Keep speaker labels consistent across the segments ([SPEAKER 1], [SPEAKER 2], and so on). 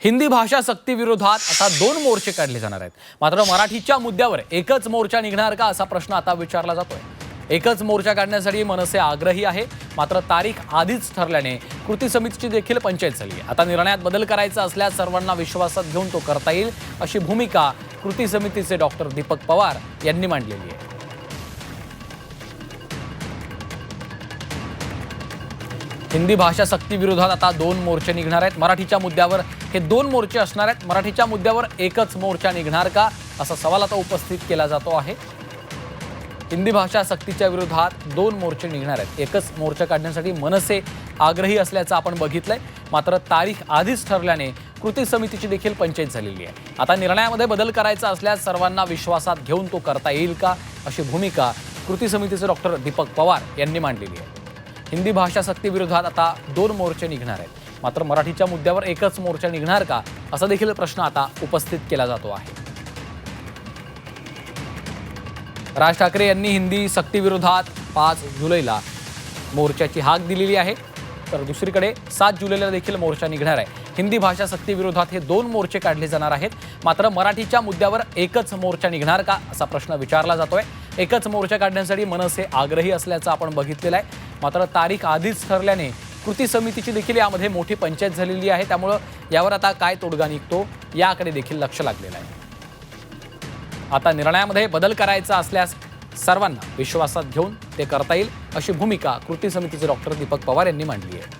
[SPEAKER 1] हिंदी भाषा सक्तीविरोधात आता दोन मोर्चे काढले जाणार आहेत. मात्र मराठीच्या मुद्द्यावर एकच मोर्चा निघणार का असा प्रश्न आता विचारला जातोय. एकच मोर्चा काढण्यासाठी मनसे आग्रही आहे. मात्र तारीख आधीच ठरल्याने कृती समितीची देखील पंचायत झाली आहे. आता निर्णयात बदल करायचा असल्यास सर्वांना विश्वासात घेऊन तो करता येईल अशी भूमिका कृती समितीचे डॉक्टर दीपक पवार यांनी मांडलेली आहे. हिंदी भाषा सक्तीविरोधात आता दोन मोर्चे निघणार आहेत. मराठीच्या मुद्द्यावर हे दोन मोर्चे असणार आहेत. मराठीच्या मुद्द्यावर एकच मोर्चा निघणार का? असा सवाल आता उपस्थित केला जातो आहे. हिंदी भाषा सक्तीच्या विरोधात दोन मोर्चे निघणार आहेत. एकच मोर्चा काढण्यासाठी मनसे आग्रही असल्याचं आपण बघितलंय. मात्र तारीख आधीच ठरल्याने कृती समितीची देखील पंचायत झालेली आहे. आता निर्णयामध्ये बदल करायचा असल्यास सर्वांना विश्वासात घेऊन तो करता येईल का? अशी भूमिका कृती समितीचे डॉक्टर दीपक पवार यांनी मांडलेली आहे. हिंदी भाषा सक्तीविरोधात आता दोन मोर्चे निघणार आहेत. मात्र मराठीच्या मुद्द्यावर एकच मोर्चा निघणार का असा देखील प्रश्न आता उपस्थित केला जातो आहे. राज ठाकरे यांनी हिंदी सक्तीविरोधात पाच जुलैला मोर्चाची हाक दिलेली आहे. तर दुसरीकडे सात जुलैला देखील मोर्चा निघणार आहे. हिंदी भाषा सक्तीविरोधात हे दोन मोर्चे काढले जाणार आहेत. मात्र मराठीच्या मुद्द्यावर एकच मोर्चा निघणार का असा प्रश्न विचारला जातोय. एकच मोर्चा काढण्यासाठी मनसे आग्रही असल्याचं आपण बघितलेलं आहे. मात्र तारीख आधीच ठरल्याने कृती समितीची देखील यामध्ये मोठी पंचायत झालेली आहे. त्यामुळं यावर आता काय तोडगा निघतो याकडे देखील लक्ष लागलेलं आहे. आता निर्णयामध्ये बदल करायचा असल्यास सर्वांना विश्वासात घेऊन ते करता येईल अशी भूमिका कृती समितीचे डॉक्टर दीपक पवार यांनी मांडली आहे.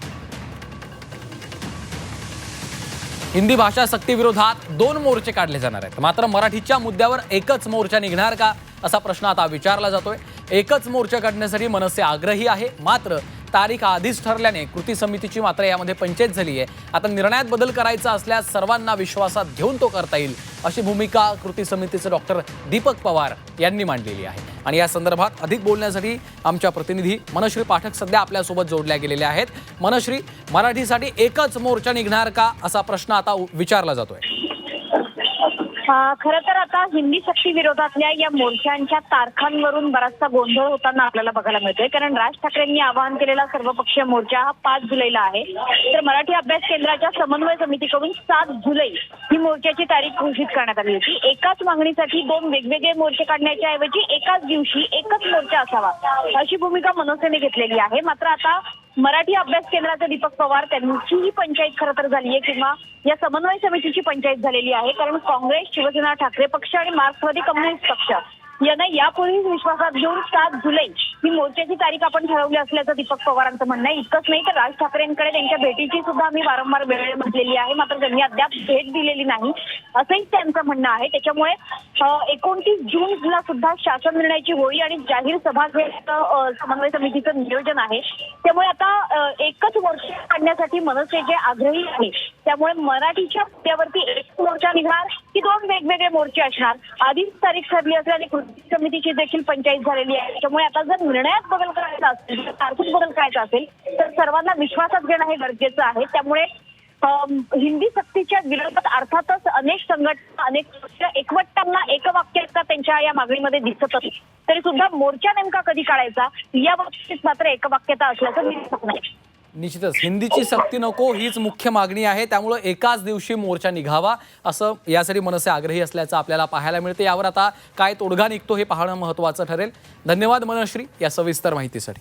[SPEAKER 1] हिंदी भाषा सक्तीविरोधात दोन मोर्चे काढले जाणार आहेत. मात्र मराठीच्या मुद्द्यावर एकच मोर्चा निघणार का असा प्रश्न आता विचारला जातोय. एकच मोर्चा काढण्यासाठी मनसे आग्रही आहे मात्र तारीख आधीच ठरल्याने कृती समितीची मात्र यामध्ये पंचायत झाली आहे. आता निर्णयात बदल करायचा असल्यास सर्वांना विश्वासात घेऊन तो करता येईल अशी भूमिका कृती समितीचे डॉक्टर दीपक पवार यांनी मांडलेली आहे. आणि या संदर्भात अधिक बोलण्यासाठी आमच्या प्रतिनिधी मनश्री पाठक सध्या आपल्यासोबत जोडल्या गेलेल्या आहेत. मनश्री मराठीसाठी एकच मोर्चा निघणार का असा प्रश्न आता विचारला जातोय.
[SPEAKER 2] खर तर आता हिंदी शक्ती विरोधातल्या या मोर्चांच्या तारखांवरून बराचसा गोंधळ होताना आपल्याला बघायला मिळतोय. कारण राज ठाकरेंनी आवाहन केलेला सर्वपक्षीय मोर्चा हा पाच जुलैला आहे. तर मराठी अभ्यास केंद्राच्या समन्वय समितीकडून सात जुलै ही मोर्चाची तारीख घोषित करण्यात आली होती. एकाच मागणीसाठी दोन वेगवेगळे मोर्चे काढण्याच्या ऐवजी एकाच दिवशी एकच मोर्चा असावा अशी भूमिका मनसेने घेतलेली आहे. मात्र आता मराठी अभ्यास केंद्राचे दीपक पवार त्यांची ही पंचायत खरं तर झाली आहे किंवा या समन्वय समितीची पंचायत झालेली आहे. कारण काँग्रेस शिवसेना ठाकरे पक्ष आणि मार्क्सवादी कम्युनिस्ट पक्ष यांना यापूर्वीच विश्वासात घेऊन सात जुलै ही मोर्चाची तारीख आपण ठरवली असल्याचं दीपक पवारांचं म्हणणं आहे. इतकंच नाही तर राज ठाकरेंकडे त्यांच्या भेटीची सुद्धा आम्ही वारंवार वेळ म्हटलेली आहे. मात्र त्यांनी अद्याप भेट दिलेली नाही असंही त्यांचं म्हणणं आहे. त्याच्यामुळे एकोणतीस जूनला सुद्धा शासन निर्णयाची होळी आणि जाहीर सभा समन्वय समितीचं नियोजन आहे. त्यामुळे आता एकच मोर्चा काढण्यासाठी मनसे जे आग्रही आहे. त्यामुळे मराठीच्या मुद्द्यावरती एक मोर्चा निघणार की दोन वेगवेगळे मोर्चे असणार. आधीच तारीख ठरली असल्याने कृती समितीची देखील पंचायत झालेली आहे. त्यामुळे आता जर निर्णयात बदल करायचा असेल तारखेत बदल करायचा असेल तर सर्वांना विश्वासात घेणं हे गरजेचं आहे. त्यामुळे हिंदी सक्तीच्या विरोधात अर्थातच अनेक संघटना अनेक पक्ष एकवटताना एकवाक्यता त्यांच्या या मागणीमध्ये दिसत असते तरी सुद्धा मोर्चा नेमका कधी काढायचा? या बाबतीत मात्र एकवाक्यता असल्याचं दिसत नाही
[SPEAKER 1] निश्चितच. हिंदीची सक्ती नको हीच मुख्य मागणी आहे. त्यामुळं एकाच दिवशी मोर्चा निघावा असं यासाठी मनसे आग्रही असल्याचं आपल्याला पाहायला मिळते. यावर आता काय तोडगा निघतो हे पाहणं महत्त्वाचं ठरेल. धन्यवाद मनश्री या सविस्तर माहितीसाठी.